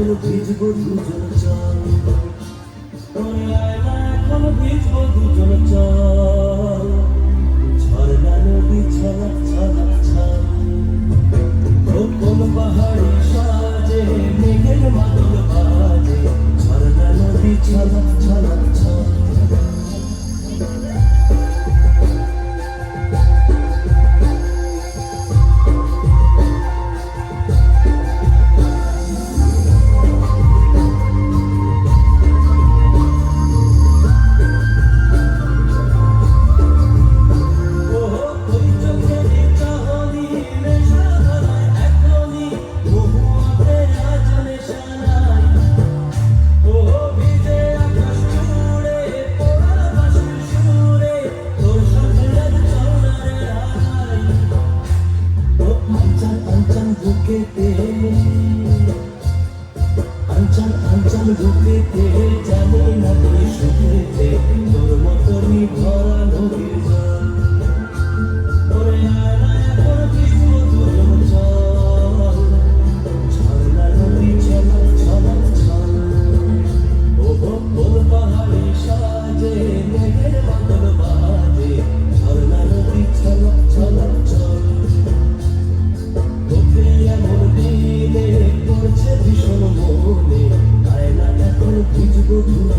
এখন ভিজবো দুজন চল। ওরে আয়না এখন ভিজবো দুজন চল। ঝর্ণা নদী ছলক ছল ও কোন পাহাড়ি সাজে, মেঘের মাদল বাজে। ঝর্ণা নদী ছলক ছল বুকেতে আঞ্চল আঞ্চল বুকেতে জানি না তুই সুখেতে তোর মতনই দিনে করছে